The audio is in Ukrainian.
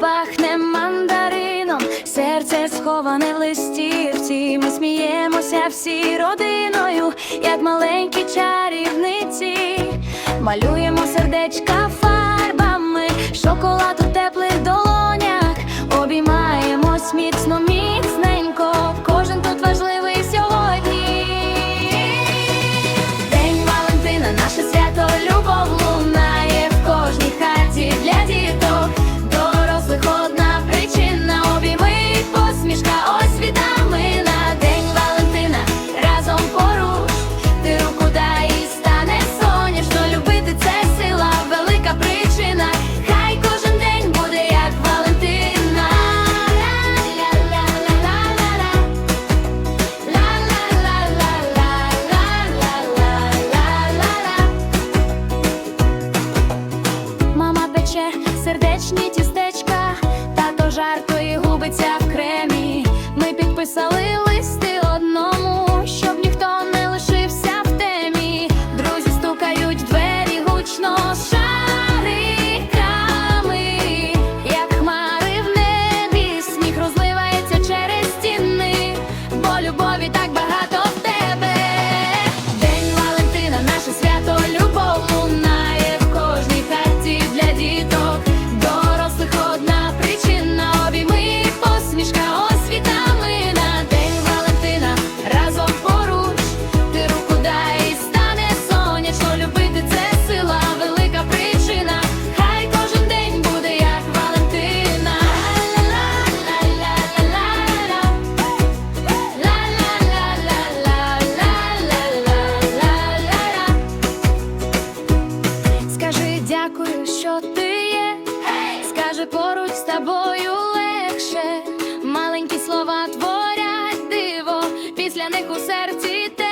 пахне мандарином, серце сховане в листівці. Ми сміємося всі родиною, як маленькі чарівниці, малюємо сердечка фарбами, шоколад у теплих долонях обіймаємо. Мама сердечні тістечка, тато жартує, губиться в кремі. Ми підписали листи одному, щоб ніхто не лишився в темі. Друзі стукають двері гучно шариками, як хмари в небі, сніг розливається через стіни, бо любові так багато тобою легше, маленькі слова творять диво, після них у серці. ти.